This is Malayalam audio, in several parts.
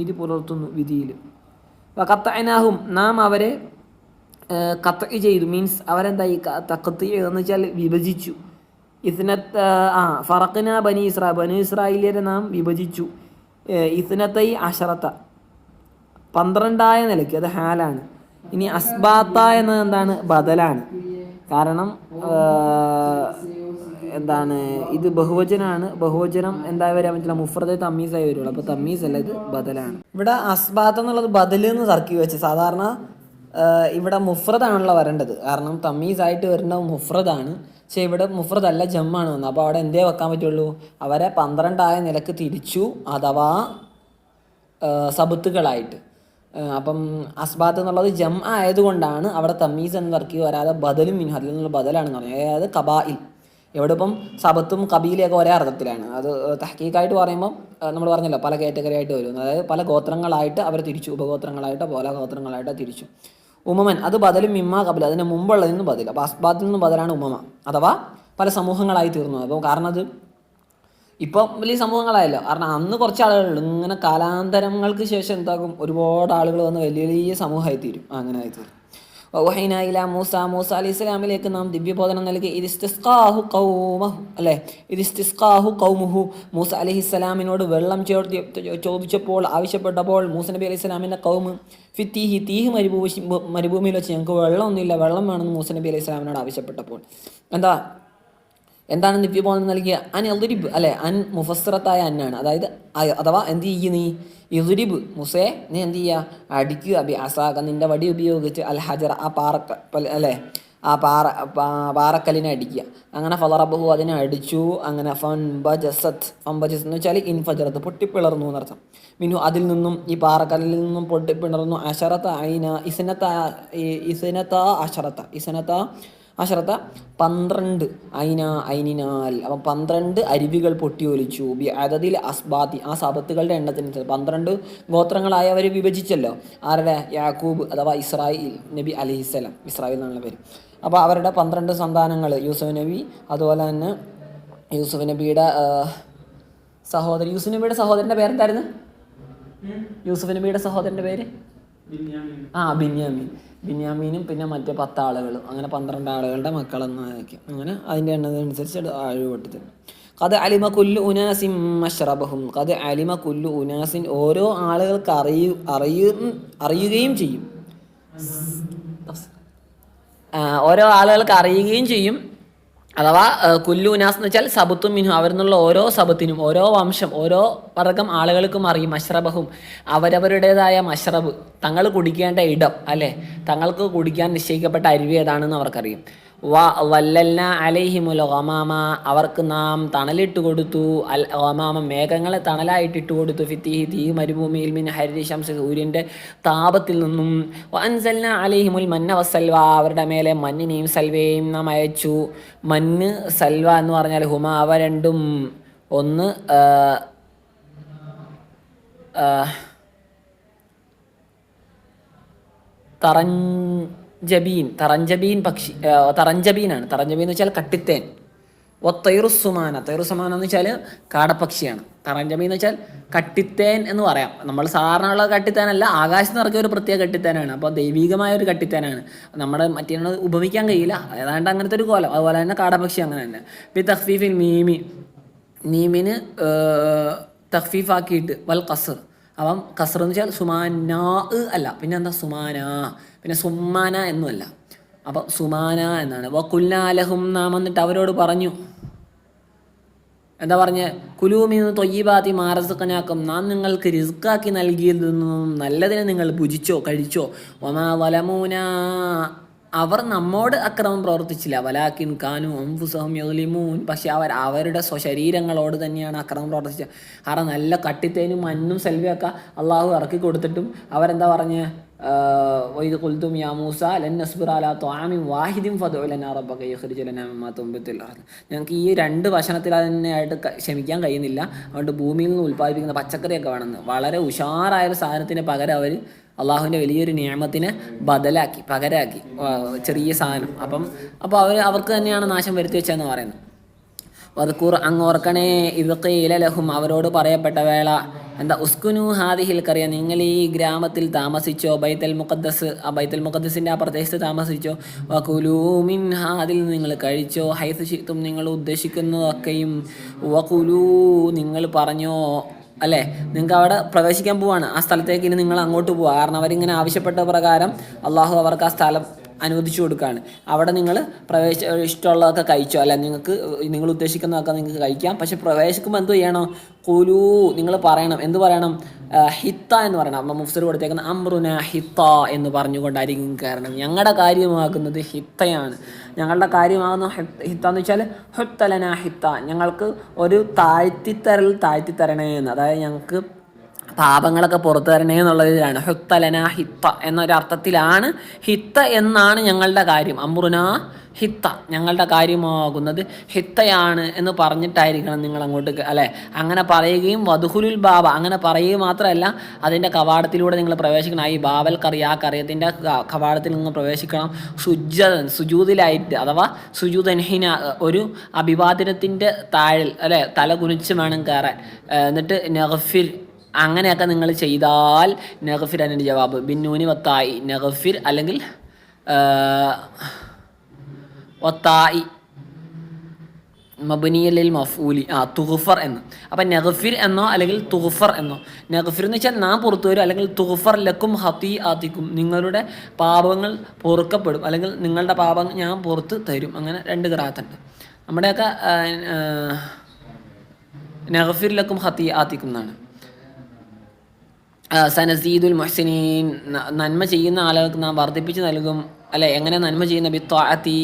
നീതി പുലർത്തുന്നു വിധിയിൽ. കത്തനാഹും നാം അവരെ കത്ത് ചെയ്തു. മീൻസ് അവരെന്തായി? തക്കത്ത് എന്ന് വെച്ചാൽ വിഭജിച്ചു. ഇസ്നത്ത് ആ ഫറഖന ബനി ഇസ്ര ബനു ഇസ്രായേലിയരെ നാം വിഭജിച്ചു. ഇസ്നത്തൈ അഷറത്ത പന്ത്രണ്ടായ നിലയ്ക്ക് അത് ഹാലാണ്. ഇനി അസ്ബാത്ത എന്നത് എന്താണ്? ബദലാണ്. കാരണം എന്താണ് ഇത് ബഹുവചനാണ്. ബഹുവചനം എന്താ വരാൻ പറ്റില്ല. മുഫ്രദ് തമ്മീസായി വരുള്ളൂ. അപ്പോൾ തമ്മീസ് അല്ല ഇത് ബദലാണ്. ഇവിടെ അസ്ബാത്ത് എന്നുള്ളത് ബദൽ എന്ന് തർക്കി വെച്ച് സാധാരണ ഇവിടെ മുഫ്രദാണല്ലോ വരേണ്ടത്. കാരണം തമ്മീസായിട്ട് വരേണ്ട മുഫ്രദാണ്. പക്ഷേ ഇവിടെ മുഫ്രദ് അല്ല ജമ്മാണ് വന്നത്. അപ്പോൾ അവിടെ എന്തേ വെക്കാൻ പറ്റുള്ളൂ? അവരെ പന്ത്രണ്ടായ നിലയ്ക്ക് തിരിച്ചു അഥവാ സബുത്തുകളായിട്ട്. അപ്പം അസ്ബാത്ത് എന്നുള്ളത് ജം ആയതുകൊണ്ടാണ് അവിടെ തമ്മീസ് എന്ന് തർക്കി വരാതെ ബദലും മിൻഹു എന്നുള്ള നിന്നുള്ള ബദലാണെന്ന് പറഞ്ഞത്. അതായത് കബായിൽ. ഇവിടെ ഇപ്പം സബത്തും കബീലയൊക്കെ ഒരേ അർത്ഥത്തിലാണ്. അത് തഹക്കീക്കായിട്ട് പറയുമ്പോൾ നമ്മൾ പറഞ്ഞല്ലോ പല കാറ്റഗറി ആയിട്ട് വരും. അതായത് പല ഗോത്രങ്ങളായിട്ട് അവർ തിരിച്ചു ഉപഗോത്രങ്ങളായിട്ടോ പല ഗോത്രങ്ങളായിട്ടോ തിരിച്ചു. ഉമമൻ അത് ബദലും മിമ്മ കബിൽ അതിന് മുമ്പുള്ളതിൽ നിന്ന് ബദൽ. അപ്പോൾ അസ്ബാത്തിൽ നിന്നും ബദലാണ് ഉമമ. അഥവാ പല സമൂഹങ്ങളായി തീർന്നു. അപ്പോൾ കാരണം അത് ഇപ്പം വലിയ സമൂഹങ്ങളായല്ലോ. കാരണം അന്ന് കുറച്ച് ആളുകളുള്ളൂ ഇങ്ങനെ കാലാന്തരങ്ങൾക്ക് ശേഷം എന്താകും? ഒരുപാട് ആളുകൾ വന്ന് വലിയ വലിയ സമൂഹമായി തീരും. അങ്ങനെ ആയി തീരും. വഹൈനായില മൂസ മൂസ അലി ഇസ്ലാമിലേക്ക് നാം ദിവ്യബോധനം നൽകി. ഇതിസ്തിസ്കാഹു കൗമഹു അല്ലേ? ഇതിസ്തിസ്കാഹു കൗമുഹു മൂസ അലഹി ഇസ്ലാമിനോട് വെള്ളം ചേർത്തി ചോദിച്ചപ്പോൾ ആവശ്യപ്പെട്ടപ്പോൾ മൂസ നബി അലൈഹി ഇസ്ലാമിന്റെ കൗമ് ഫിത്തീഹി തീഹ് മരുഭൂമി മരുഭൂമിയിൽ വെച്ച് ഞങ്ങൾക്ക് വെള്ളമൊന്നുമില്ല. വെള്ളം വേണമെന്ന് മൂസ നബി അലൈഹി ഇസ്ലാമിനോട് ആവശ്യപ്പെട്ടപ്പോൾ. എന്താ? എന്താണ് ദിവ്യബോധനം നൽകിയ അൻ എലുരിബ് അല്ലെ അൻ മുഫസ്റത്തായ അന്നാണ്. അതായത് അഥവാ എന്ത് ചെയ്യ നീ? ഇദുരിബ് മുസേ നീ എന്ത് ചെയ്യുക അടിക്കുക അബി അസാഖ നിന്റെ വടി ഉപയോഗിച്ച് അൽ ഹജർ ആ പാറക്ക അല്ലെ ആ പാറ പാറക്കല്ലിനെ അടിക്കുക. അങ്ങനെ ഫലറബഹു അതിനെ അടിച്ചു. അങ്ങനെ ഫൻ ബജസത്ത് ഫൻ ബജസ് എന്ന് വെച്ചാൽ ഇൻഫജറത്ത് പൊട്ടിപ്പിളർന്നു എന്നർത്ഥം മിനു അതിൽ നിന്നും ഈ പാറക്കല്ലിൽ നിന്നും പൊട്ടിപ്പിളർന്നു അഷറത്ത ഐന ഇസനത്ത ഇസനത്ത അഷറത്ത ഇസനത്ത അഷറത്ത പന്ത്രണ്ട് ഐന ഐനിനാൽ അപ്പം പന്ത്രണ്ട് അരുവികൾ പൊട്ടിയൊലിച്ചു. അതതിൽ അസ്ബാത്തി ആ സബത്തുകളുടെ എണ്ണത്തിന് പന്ത്രണ്ട് ഗോത്രങ്ങളായി അവർ വിഭജിച്ചല്ലോ. ആരുടെ? യാക്കൂബ് അഥവാ ഇസ്രായേൽ നബി അലിഹിസ്സലാം ഇസ്രായേൽ എന്നുള്ള പേര്. അപ്പോൾ അവരുടെ പന്ത്രണ്ട് സന്താനങ്ങൾ യൂസഫ് നബി അതുപോലെ തന്നെ യൂസുഫ് നബിയുടെ ആ, സഹോദരൻ യൂസുഫ് നബിയുടെ സഹോദരന്റെ പേരെന്തായിരുന്നു? യൂസഫ് നബിയുടെ സഹോദരന്റെ പേര്? ആ ബിന്യാമീൻ. ബിന്യാമീനും പിന്നെ മറ്റേ പത്ത് ആളുകളും അങ്ങനെ പന്ത്രണ്ട് ആളുകളുടെ മക്കളെന്നായിരിക്കും അങ്ങനെ അതിന്റെ എണ്ണതനുസരിച്ച് അഴിവ് പൊട്ടിത്തരും കത് അലിമ കുല്ലു ഉനാസിൻ മഷ്റബഹും കത് അലിമ കുല്ലു ഉനാസിൻ ഓരോ ആളുകൾക്ക് അറിയു അറിയു അറിയുകയും ചെയ്യും. ഓരോ ആളുകൾക്ക് അറിയുകയും ചെയ്യും. അഥവാ ആ, കുല്ലു ഉനാസ് എന്ന് വെച്ചാൽ സബത്തും മിനു അവരിൽ ഓരോ സബത്തിനും ഓരോ വംശം ഓരോ വർഗം ആളുകൾക്കും അറിയും. മഷ്റബഹും അവരവരുടേതായ മഷ്റബ്. തങ്ങൾ കുടിക്കേണ്ട ഇടം അല്ലേ? തങ്ങൾക്ക് കുടിക്കാൻ നിശ്ചയിക്കപ്പെട്ട അരുവി ഏതാണെന്ന് അവർക്കറിയും. വ വല്ലല്ല അലൈഹിമുൽ ഒമാമ അവർക്ക് നാം തണലിട്ട് കൊടുത്തു. അൽ ഒമാമ മേഘങ്ങളെ തണലായിട്ട് ഇട്ട് കൊടുത്തു. ഫിത്തിഹി തീ മരുഭൂമിയിൽ മിൻ ഹരി ശംസ സൂര്യന്റെ താപത്തിൽ നിന്നും. അൻസല്ല അലൈഹിമുൽ മന്ന വസൽവ. അവരുടെ മേലെ മഞ്ഞിനെയും സൽവയെയും നാം അയച്ചു. മഞ്ഞ് സൽവ എന്ന് പറഞ്ഞാൽ ഹുമ. അവ രണ്ടും ഒന്ന് ആ, ആ, തറഞ്ചബീൻ പക്ഷി തറഞ്ചബീനാണ് തറഞ്ചബീൻ എന്ന് വെച്ചാൽ കട്ടിത്തേൻ. ഒ തൈറുസുമാന തൈറുസുമാന എന്ന് വെച്ചാൽ കാടപ്പക്ഷിയാണ്. തറഞ്ചബീൻ എന്ന് വെച്ചാൽ കട്ടിത്തേൻ എന്ന് പറയാം. നമ്മൾ സാധാരണ ഉള്ള കട്ടിത്തേനല്ല ആകാശത്ത് നിറക്കിയ ഒരു പ്രത്യേക കട്ടിത്തേനാണ്. അപ്പോൾ ദൈവികമായ ഒരു കട്ടിത്തേനാണ്. നമ്മുടെ മറ്റേ ഉപമിക്കാൻ കഴിയില്ല. ഏതാണ്ട് അങ്ങനത്തെ ഒരു കോലം. അതുപോലെ തന്നെ കാടപ്പക്ഷി അങ്ങനെ തന്നെ. പി തഖ്ഫീഫിൽ മീമി. മീമിന് തഖ്ഫീഫാക്കിയിട്ട് വൽ കസർ അപ്പം കസർ എന്ന് വെച്ചാൽ സുമാന അല്ല. പിന്നെ എന്താ സുമാന. പിന്നെ സുമാന എന്നുമല്ല. അപ്പം സുമാന എന്നാണ്. അപ്പോൾ കുല്ലാലഹും നാം എന്നിട്ട് അവരോട് പറഞ്ഞു. എന്താ പറഞ്ഞ? കുലൂമിന്ന് തൊയ്യബാത്തി മാറസുക്കനാക്കും നാം നിങ്ങൾക്ക് റിസ്ക്കാക്കി നൽകിയതിൽ നിന്നും നല്ലതിനെ നിങ്ങൾ ഭുജിച്ചോ കഴിച്ചോ. ഒമാ വലമൂന. അവർ നമ്മോട് അക്രമം പ്രവർത്തിച്ചില്ല. വലാക്കിൻ കാനു അംഫുസഹം യോലിമൂൻ. പക്ഷെ അവർ അവരുടെ സ്വശരീരങ്ങളോട് തന്നെയാണ് അക്രമം പ്രവർത്തിച്ചത്. കാരണം നല്ല കട്ടിത്തേനും മണ്ണും സെൽവിയൊക്കെ അള്ളാഹു ഇറക്കി കൊടുത്തിട്ടും അവരെന്താ പറഞ്ഞ്? ഞങ്ങൾക്ക് ഈ രണ്ട് വശനത്തിൽ തന്നെയായിട്ട് ക്ഷമിക്കാൻ കഴിയുന്നില്ല. അതുകൊണ്ട് ഭൂമിയിൽ നിന്ന് ഉൽപ്പാദിപ്പിക്കുന്ന പച്ചക്കറിയൊക്കെ വേണമെന്ന് വളരെ ഉഷാറായ ഒരു സാധനത്തിന് പകരം അവർ അള്ളാഹുവിന്റെ വലിയൊരു നിയമത്തിനെ ബദലാക്കി പകരാക്കി. ചെറിയ സാധനം. അപ്പം അപ്പോൾ അവർ അവർക്ക് തന്നെയാണ് നാശം വരുത്തി വെച്ചതെന്ന് പറയുന്നത്. വധക്കൂർ അങ്ങ് ഓർക്കണേ ഇതൊക്കെ ഇലലഹും അവരോട് പറയപ്പെട്ട വേള. എന്താ ഉസ്കുനു ഹാദിഹിൽ കറിയ നിങ്ങൾ ഈ ഗ്രാമത്തിൽ താമസിച്ചോ ബൈത്തൽ മുഖദ്ദസ് ആ ബൈത്തൽ മുഖദ്ദസിന്റെ ആ പ്രദേശത്ത് താമസിച്ചോ? വകുലൂമിൻ ഹാദിൽ നിങ്ങൾ കഴിച്ചോ ഹൈസ് ഷിത്തും നിങ്ങൾ ഉദ്ദേശിക്കുന്നതൊക്കെയും വകുലൂ നിങ്ങൾ പറഞ്ഞോ അല്ലേ? നിങ്ങൾക്ക് അവിടെ പ്രവേശിക്കാൻ പോവാണ്. ആ സ്ഥലത്തേക്ക് ഇനി നിങ്ങൾ അങ്ങോട്ട് പോവുക കാരണം അവരിങ്ങനെ ആവശ്യപ്പെട്ട പ്രകാരം അള്ളാഹു അവർക്ക് ആ സ്ഥലം അനുവദിച്ചു കൊടുക്കുകയാണ് അവിടെ നിങ്ങൾ പ്രവേശ ഇഷ്ടമുള്ളതൊക്കെ കഴിച്ചോ? അല്ല നിങ്ങൾക്ക് നിങ്ങൾ ഉദ്ദേശിക്കുന്നതൊക്കെ നിങ്ങൾക്ക് കഴിക്കാം. പക്ഷെ പ്രവേശിക്കുമ്പോൾ എന്ത് ചെയ്യണോ? കുലു നിങ്ങൾ പറയണം. എന്ത് പറയണം? ഹിത്ത എന്ന് പറയണം. അമ്മ മുഫ്സർ കൊടുത്തേക്കുന്ന അമ്രുന ഹിത്ത എന്ന് പറഞ്ഞുകൊണ്ടായിരിക്കും കാരണം. ഞങ്ങളുടെ കാര്യമാകുന്നത് ഹിത്തയാണ്. ഞങ്ങളുടെ കാര്യമാകുന്ന ഹിത്ത എന്ന് വെച്ചാൽ ഹുത്തലന ഹിത്ത. ഞങ്ങൾക്ക് ഒരു താഴ്ത്തിത്തരൽ താഴ്ത്തിത്തരണേ എന്ന് അതായത് ഞങ്ങൾക്ക് പാപങ്ങളൊക്കെ പുറത്തു തരണേ എന്നുള്ളതിലാണ്. ഹുത്തലന ഹിത്ത എന്നൊരർത്ഥത്തിലാണ് ഹിത്ത എന്നാണ് ഞങ്ങളുടെ കാര്യം. അമ്പുറുന ഹിത്ത ഞങ്ങളുടെ കാര്യമാകുന്നത് ഹിത്തയാണ് എന്ന് പറഞ്ഞിട്ടായിരിക്കണം നിങ്ങൾ അങ്ങോട്ട് അല്ലേ? അങ്ങനെ പറയുകയും വധുഹുലുൽ ബാബ അങ്ങനെ പറയുകയും മാത്രമല്ല അതിന്റെ കവാടത്തിലൂടെ നിങ്ങൾ പ്രവേശിക്കണം. ഈ ബാബൽ കറി ആ കറിയത്തിന്റെ കവാടത്തിൽ നിങ്ങൾ പ്രവേശിക്കണം. സുജൻ സുജൂതിലായിട്ട് അഥവാ സുജൂതൻഹിന ഒരു അഭിവാദനത്തിന്റെ താഴിൽ അല്ലെ? തല കുനിച്ച് വേണം കയറാൻ. എന്നിട്ട് നഗഫിർ അങ്ങനെയൊക്കെ നിങ്ങൾ ചെയ്താൽ നഗഫിർ അതിന്റെ ജവാബ്. ബിന്നൂനി വത്തായി. നഗഫിർ അല്ലെങ്കിൽ വത്തായി. മബനിയലിൽ മഫൂലി. ആ തുഹഫർ എന്ന്. അപ്പം നഗഫിർ എന്നോ അല്ലെങ്കിൽ തുഹഫർ എന്നോ. നഗഫിർ എന്ന് വെച്ചാൽ നാം പുറത്തു വരും. അല്ലെങ്കിൽ തുഹഫർ ലക്കും ഹത്തി ആത്തിക്കും നിങ്ങളുടെ പാപങ്ങൾ പൊറുക്കപ്പെടും. അല്ലെങ്കിൽ നിങ്ങളുടെ പാപങ്ങൾ ഞാൻ പുറത്ത് തരും. അങ്ങനെ രണ്ട് ഗ്രാത്തുണ്ട് നമ്മുടെയൊക്കെ നഗഫിർ ലക്കും ഹത്തി ആത്തിക്കും എന്നാണ്. സനസീദുൽ മൊഹ്സിനീൻ നന്മ ചെയ്യുന്ന ആളുകൾക്ക് നാം വർദ്ധിപ്പിച്ച് നൽകും. അല്ലെ എങ്ങനെ നന്മ ചെയ്യുന്ന? ബി ത്വാഅത്തി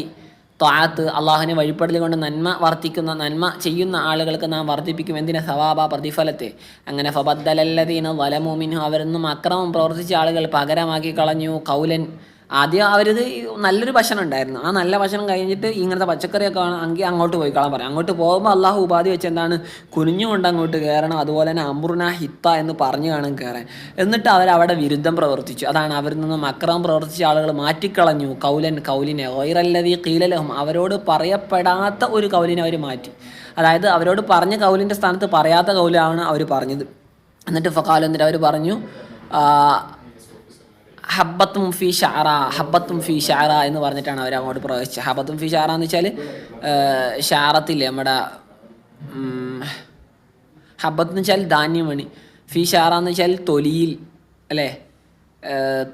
ത്വാഅത്ത് അള്ളാഹുവിനെ വഴിപ്പെടൽ കൊണ്ട് നന്മ വർദ്ധിക്കുന്ന നന്മ ചെയ്യുന്ന ആളുകൾക്ക് നാം വർദ്ധിപ്പിക്കും. എന്തിനെ? സവാബ പ്രതിഫലത്തെ. അങ്ങനെ ഫബദ്ദലല്ലതീന വലമോമിനു അവരൊന്നും അക്രമം പ്രവർത്തിച്ച ആളുകൾ പകരമാക്കി കളഞ്ഞു. കൗലൻ ആദ്യം അവരിത് നല്ലൊരു ഭക്ഷണം ഉണ്ടായിരുന്നു. ആ നല്ല ഭക്ഷണം കഴിഞ്ഞിട്ട് ഇങ്ങനത്തെ പച്ചക്കറിയൊക്കെ ആണെങ്കിൽ അങ്ങോട്ട് പോയി. കളാൻ പറയും. അങ്ങോട്ട് പോകുമ്പോൾ അള്ളാഹു ഉപാധി വെച്ച് എന്താണ്? കുനിഞ്ഞുകൊണ്ട് അങ്ങോട്ട് കയറണം അതുപോലെ തന്നെ അമ്രുന ഹിത്ത എന്ന് പറഞ്ഞു കാണും കയറാൻ എന്നിട്ട് അവർ അവരവിടെ വിരുദ്ധം പ്രവർത്തിച്ചു. അതാണ് അവരിൽ നിന്നും അക്രമം പ്രവർത്തിച്ച ആളുകൾ മാറ്റിക്കളഞ്ഞു. കൗലൻ കൗലിനെ ഓയിറല്ലതി കീലലഹും അവരോട് പറയപ്പെടാത്ത ഒരു കൗലിനെ അവർ മാറ്റി. അതായത് അവരോട് പറഞ്ഞ കൗലിന്റെ സ്ഥാനത്ത് പറയാത്ത കൗലാണ് അവർ പറഞ്ഞത്. എന്നിട്ട് ഫക്കാലെന്നിട്ട് അവർ പറഞ്ഞു ഹബ്ബത്തും ഫി ഷാറ ഹബ്ബത്തും ഫി ഷാറ എന്ന് പറഞ്ഞിട്ടാണ് അവർ അങ്ങോട്ട് പ്രവേശിച്ചത്. ഹബ്ബത്തും ഫി ഷാറ എന്ന് വെച്ചാൽ ഷാറത്തില്ലേ നമ്മുടെ ഹബത്ത് ഹബ്ബത്ത് എന്ന് വെച്ചാൽ ധാന്യമണി. ഫി ഷാറ എന്ന് വെച്ചാൽ തൊലിയിൽ അല്ലേ?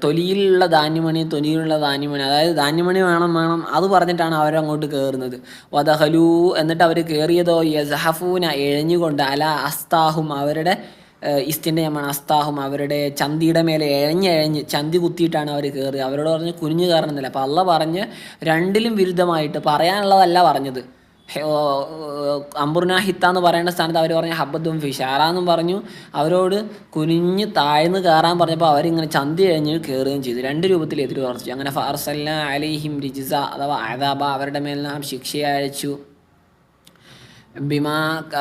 തൊലിയിലുള്ള ധാന്യമണി തൊലിയിലുള്ള ധാന്യമണി. അതായത് ധാന്യമണി വേണം വേണം അത് പറഞ്ഞിട്ടാണ് അവരങ്ങോട്ട് കയറുന്നത് വദഹലു എന്നിട്ട് അവർ കയറിയതോ യസഹഫൂന എഴഞ്ഞുകൊണ്ട് അല അസ്താഹും അവരുടെ ഇസ്തിന്റെ ഞമ്മണ് അസ്താഹും അവരുടെ ചന്തിയുടെ മേലെ എഴഞ്ഞെഴഞ്ഞ് ചന്തി കുത്തിയിട്ടാണ് അവർ കയറുക അവരോട് പറഞ്ഞ് കുനിഞ്ഞു കയറണമെന്നില്ല. അപ്പോൾ അള്ള പറഞ്ഞ് രണ്ടിലും വിരുദ്ധമായിട്ട് പറയാനുള്ളതല്ല പറഞ്ഞത്. അമ്പുർന ഹിത്ത എന്ന് പറയേണ്ട സ്ഥാനത്ത് അവർ പറഞ്ഞ ഹബ്ബത്തും ഫിഷാറ എന്നും പറഞ്ഞു. അവരോട് കുനിഞ്ഞ് താഴ്ന്ന് കയറാൻ പറഞ്ഞപ്പോൾ അവരിങ്ങനെ ചന്തി കഴിഞ്ഞ് കയറുകയും ചെയ്തു. രണ്ട് രൂപത്തിൽ എതിര് പറഞ്ഞു അങ്ങനെ ഫാർസല്ല അലിഹിം റിജിസ അഥവാ അദാബ അവരുടെ മേൽ നാം ശിക്ഷ അയച്ചു ബിമാ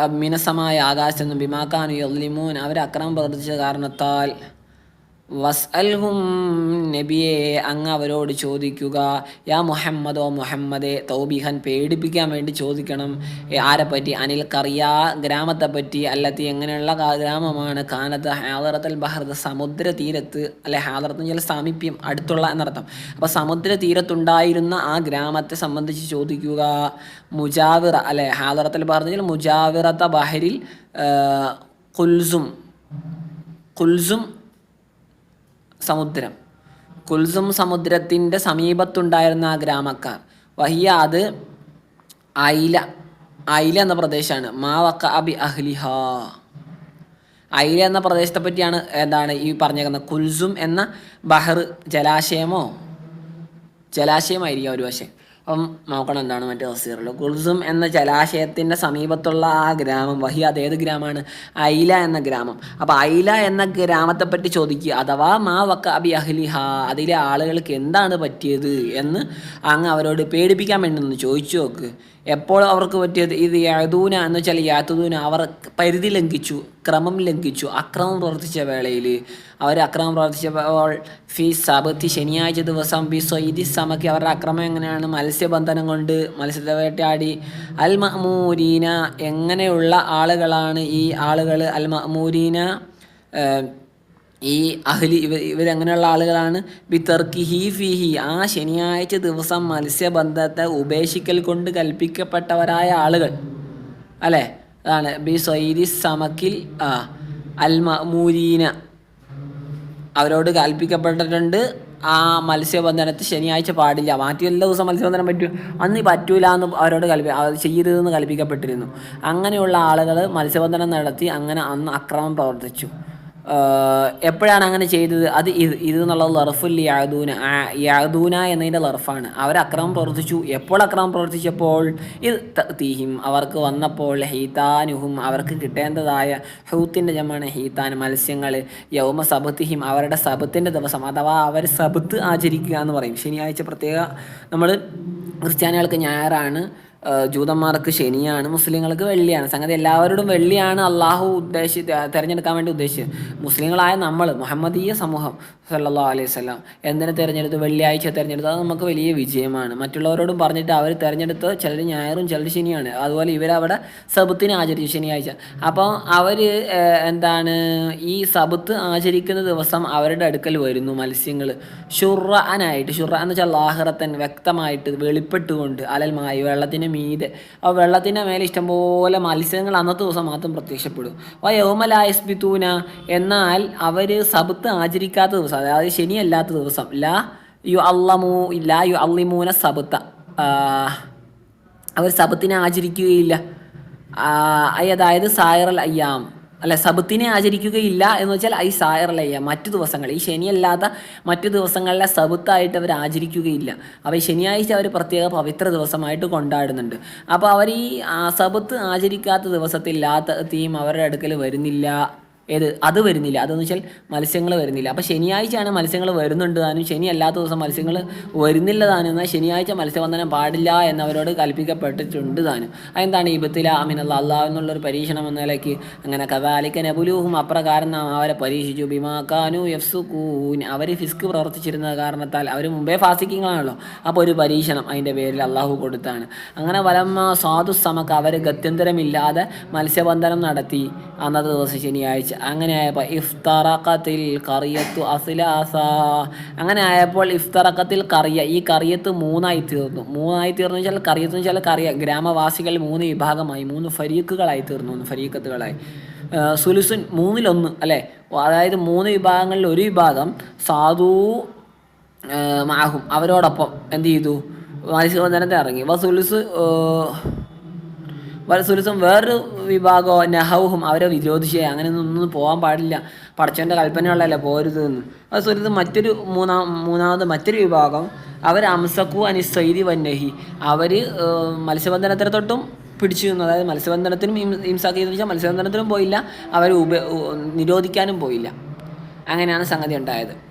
മിനസമായ ആകാശം നിന്നും ബിമാക്കാനു യദ്ലിമൂൻ അവർ അക്രമം പ്രവർത്തിച്ച കാരണത്താൽ വസ്അൽഹും നബിയെ അങ്ങ് അവരോട് ചോദിക്കുക യാ മുഹമ്മദോ മുഹമ്മദെ തൗബിഹൻ പേടിപ്പിക്കാൻ വേണ്ടി ചോദിക്കണം. ആരെപ്പറ്റി? അനിൽ കറിയ ഗ്രാമത്തെ പറ്റി അല്ലത്തി എങ്ങനെയുള്ള ഗ്രാമമാണ്? കാനത്ത് ഹാദറത്തൽ ബഹ്റത്ത് സമുദ്ര തീരത്ത് അല്ലെ ഹാദറത്ത് ചില സാമീപ്യം അടുത്തുള്ള എന്നർത്ഥം. അപ്പോൾ സമുദ്ര തീരത്തുണ്ടായിരുന്ന ആ ഗ്രാമത്തെ സംബന്ധിച്ച് ചോദിക്കുക. മുജാവിറ അല്ലെ ഹാദറത്തൽ ബഹർദിൽ മുജാവിറത്ത ബഹരിൽ കുൽസും കുൽസും സമുദ്രം. കുൽസും സമുദ്രത്തിന്റെ സമീപത്തുണ്ടായിരുന്ന ആ ഗ്രാമക്കാർ. വഹിയ അത് ഐല. ഐല എന്ന പ്രദേശമാണ് മാ വക്ക അബി അഹ്ലിഹ. ഐല എന്ന പ്രദേശത്തെ പറ്റിയാണ് എന്താണ് ഈ പറഞ്ഞേക്കുന്നത്? കുൽസും എന്ന ബഹർ ജലാശയമോ? ജലാശയമായിരിക്കും ഒരു പക്ഷേ അപ്പം നോക്കണം എന്താണ് മറ്റേ തസ്സീറിൽ കുൽസും എന്ന ജലാശയത്തിന്റെ സമീപത്തുള്ള ആ ഗ്രാമം വഹി അതേത് ഗ്രാമമാണ്? ഐല എന്ന ഗ്രാമം. അപ്പോൾ ഐല എന്ന ഗ്രാമത്തെപ്പറ്റി ചോദിക്കുക അഥവാ മാ വക്ക അബി അഹ്ലിഹ അതിലെ ആളുകൾക്ക് എന്താണ് പറ്റിയത് എന്ന് അങ്ങ് അവരോട് പേടിപ്പിക്കാൻ വേണ്ടി ഒന്ന് ചോദിച്ചു നോക്ക്. എപ്പോൾ അവർക്ക് പറ്റിയത്? ഇത് യാതൂന എന്ന് വെച്ചാൽ യാത്തൂന അവർ പരിധി ലംഘിച്ചു ക്രമം ലംഘിച്ചു അക്രമം പ്രവർത്തിച്ച വേളയിൽ അവർ അക്രമം പ്രവർത്തിച്ചപ്പോൾ ഫി സബത്തി ശനിയാഴ്ച ദിവസം ബി സൊയ്ദി സമക്ക് അവരുടെ അക്രമം എങ്ങനെയാണ്? മത്സ്യബന്ധനം കൊണ്ട് മത്സ്യത്തെ വേട്ടയാടി അൽ മഹ്മൂരീന എങ്ങനെയുള്ള ആളുകളാണ് ഈ ആളുകൾ അൽ മഹ്മൂരീന ഈ അഹ്ലി ഇവർ ഇവരങ്ങനെയുള്ള ആളുകളാണ്. ബിത്തർക്കി ഹി ഫിഹി. ആ ശനിയാഴ്ച ദിവസം മത്സ്യബന്ധത്തെ ഉപേക്ഷിക്കൽ കൊണ്ട് കൽപ്പിക്കപ്പെട്ടവരായ ആളുകൾ. അല്ലേ? അതാണ്. ബി സൈരി സമക്കിൽ ആ അൽ മൂരീന അവരോട് കൽപ്പിക്കപ്പെട്ടിട്ടുണ്ട്. ആ മത്സ്യബന്ധനത്തിൽ ശനിയാഴ്ച പാടില്ല. മാറ്റി എല്ലാ ദിവസം മത്സ്യബന്ധനം പറ്റും. അന്ന് പറ്റൂല എന്ന് അവരോട് കൽപ്പി ചെയ്യരുതെന്ന് കൽപ്പിക്കപ്പെട്ടിരുന്നു. അങ്ങനെയുള്ള ആളുകൾ മത്സ്യബന്ധനം നടത്തി അങ്ങനെ അന്ന് അക്രമം പ്രവർത്തിച്ചു. എപ്പോഴാണ് അങ്ങനെ ചെയ്തത്? അത് ഇത് ഇത് എന്നുള്ളത് ലർഫുൽ യാദൂന യാദൂന എന്നതിന്റെ ലർഫാണ്. അവർ അക്രമം പ്രവർത്തിച്ചു. എപ്പോൾ അക്രമം പ്രവർത്തിച്ചപ്പോൾ? ഇത് തീഹിം അവർക്ക് വന്നപ്പോൾ ഹീതാനുഹും അവർക്ക് കിട്ടേണ്ടതായ ഹൂത്തിന്റെ ജമാണ് ഹീതാൻ മത്സ്യങ്ങൾ. യൗമ സബത്തിഹിം അവരുടെ സബത്തിന്റെ ദിവസം അഥവാ അവർ സബത്ത് ആചരിക്കുക എന്ന് പറയും. ശനിയാഴ്ച പ്രത്യേക നമ്മൾ ക്രിസ്ത്യാനികൾക്ക് ഞായറാണ്. ജൂതന്മാർക്ക് ശനിയാണ് മുസ്ലിങ്ങൾക്ക് വെള്ളിയാണ്. സംഗതി എല്ലാവരോടും വെള്ളിയാണ് അള്ളാഹു ഉദ്ദേശി തിരഞ്ഞെടുക്കാൻ വേണ്ടി ഉദ്ദേശിച്ചത്. മുസ്ലിങ്ങളായ നമ്മൾ മുഹമ്മദീയ സമൂഹം സല്ലാ അലൈഹി സ്വലാം എന്തിനെ തിരഞ്ഞെടുത്ത്? വെള്ളിയാഴ്ച തിരഞ്ഞെടുത്ത്. അത് നമുക്ക് വലിയ വിജയമാണ്. മറ്റുള്ളവരോടും പറഞ്ഞിട്ട് അവർ തിരഞ്ഞെടുത്ത് ചിലർ ഞായറും ചിലർ ശനിയാണ്. അതുപോലെ ഇവരവിടെ സബത്തിന് ആചരിച്ചു ശനിയാഴ്ച. അപ്പോൾ അവർ എന്താണ് ഈ സബത്ത് ആചരിക്കുന്ന ദിവസം അവരുടെ അടുക്കൽ വരുന്നു മത്സ്യങ്ങൾ ഷുറാനായിട്ട് ഷുറ എന്ന് വെച്ചാൽ ലാഹറത്തൻ വ്യക്തമായിട്ട് വെളിപ്പെട്ടുകൊണ്ട് അലൽമായി വെള്ളത്തിന്റെ മീതെ. ആ വെള്ളത്തിന്റെ മേലെ ഇഷ്ടംപോലെ മത്സ്യങ്ങൾ അന്നത്തെ ദിവസം മാത്രം പ്രത്യക്ഷപ്പെടും. അപ്പോൾ യൗമലായസ്ബിത്തൂന എന്നാൽ അവർ സബത്ത് ആചരിക്കാത്ത ദിവസം അതായത് ശനിയല്ലാത്ത ദിവസം. ലാ യു അള്ളമൂ ലാ യു അള്ളിമൂന സബത്ത അവർ സബത്തിനെ ആചരിക്കുകയില്ല. അതായത് സായറൽ അയ്യാം. അല്ല സബത്തിനെ ആചരിക്കുകയില്ല എന്ന് വെച്ചാൽ ഈ സായറൽ അയ്യാം. മറ്റു ദിവസങ്ങൾ. ഈ ശനിയല്ലാത്ത മറ്റു ദിവസങ്ങളിലെ സബത്തായിട്ട് അവർ ആചരിക്കുകയില്ല. ഈ ശനിയാഴ്ച അവർ പ്രത്യേക പവിത്ര ദിവസമായിട്ട് കൊണ്ടാടുന്നുണ്ട്. അപ്പോൾ അവർ ഈ സബത്ത് ആചരിക്കാത്ത ദിവസത്തിൽ തീം അവരുടെ അടുക്കൽ വരുന്നില്ല. ഏത് അത് വരുന്നില്ല. അതെന്ന് വെച്ചാൽ മത്സ്യങ്ങൾ വരുന്നില്ല. അപ്പോൾ ശനിയാഴ്ചയാണ് മത്സ്യങ്ങൾ വരുന്നുണ്ട് താനും. ശനി അല്ലാത്ത ദിവസം മത്സ്യങ്ങൾ വരുന്നില്ല താനും. എന്നാൽ ശനിയാഴ്ച മത്സ്യബന്ധനം പാടില്ല എന്നവരോട് കൽപ്പിക്കപ്പെട്ടിട്ടുണ്ട് താനും. അതെന്താണ് ഇബത്തില അമിനുള്ള അള്ളാഹ് എന്നുള്ളൊരു പരീക്ഷണം എന്ന നിലയ്ക്ക് അങ്ങനെ കവാലിക്ക നബുലൂഹും അപ്രകാരം നാം അവരെ പരീക്ഷിച്ചു. ബിമാക്കാനു യഫ്സുക്കൂൻ അവർ ഫിസ്ക് പ്രവർത്തിച്ചിരുന്ന കാരണത്താൽ അവർ മുമ്പേ ഫാസിക്കിങ്ങളാണല്ലോ. അപ്പോൾ ഒരു പരീക്ഷണം അതിന്റെ പേരിൽ അള്ളാഹു കൊടുത്താണ്. അങ്ങനെ വലമ്മ സാധു അവർ ഗത്യന്തരമില്ലാതെ മത്സ്യബന്ധനം നടത്തി അന്നത്തെ ദിവസം ശനിയാഴ്ച. അങ്ങനെ ആയപ്പോൾ ഇഫ്തറക്കത്തിൽ കറിയത്തു അസിലാസ. അങ്ങനെ ആയപ്പോൾ ഇഫ്തറക്കത്തിൽ കറിയ. ഈ കറിയത്ത് മൂന്നായി തീർന്നു. മൂന്നായി തീർന്നു വെച്ചാൽ കറിയത്ത് എന്ന് വെച്ചാൽ കറിയ. ഗ്രാമവാസികൾ മൂന്ന് വിഭാഗമായി. മൂന്ന് ഫരീക്കുകളായി തീർന്നു ആ, സുലുസുൻ മൂന്നിലൊന്ന് അല്ലേ? അതായത് മൂന്ന് വിഭാഗങ്ങളിൽ ഒരു വിഭാഗം സാധു മാഹും. അവരോടൊപ്പം എന്ത് ചെയ്തു? മത്സ്യബന്ധനത്തെ ഇറങ്ങി. വസുലുസ് സുലുസം വേറൊരു വിഭാഗമോ നെഹവും അവരെ വിരോധിച്ചേ അങ്ങനെ ഒന്നും പോകാൻ പാടില്ല. പടച്ചവന്റെ കൽപ്പനയുള്ളതല്ലേ പോരുത് എന്ന് അത് സുലുസ് മറ്റൊരു മൂന്നാം മൂന്നാമത് മറ്റൊരു വിഭാഗം അവർ അംസക്കു അനിസൈദി വന്നഹി. അവർ മത്സ്യബന്ധനത്തിനെ തൊട്ടും പിടിച്ചു നിന്നു. അതായത് മത്സ്യബന്ധനത്തിനും ഹിംസാക്കി എന്ന് വെച്ചാൽ മത്സ്യബന്ധനത്തിനും പോയില്ല അവർ ഉപ നിരോധിക്കാനും പോയില്ല. അങ്ങനെയാണ് സംഗതി ഉണ്ടായത്.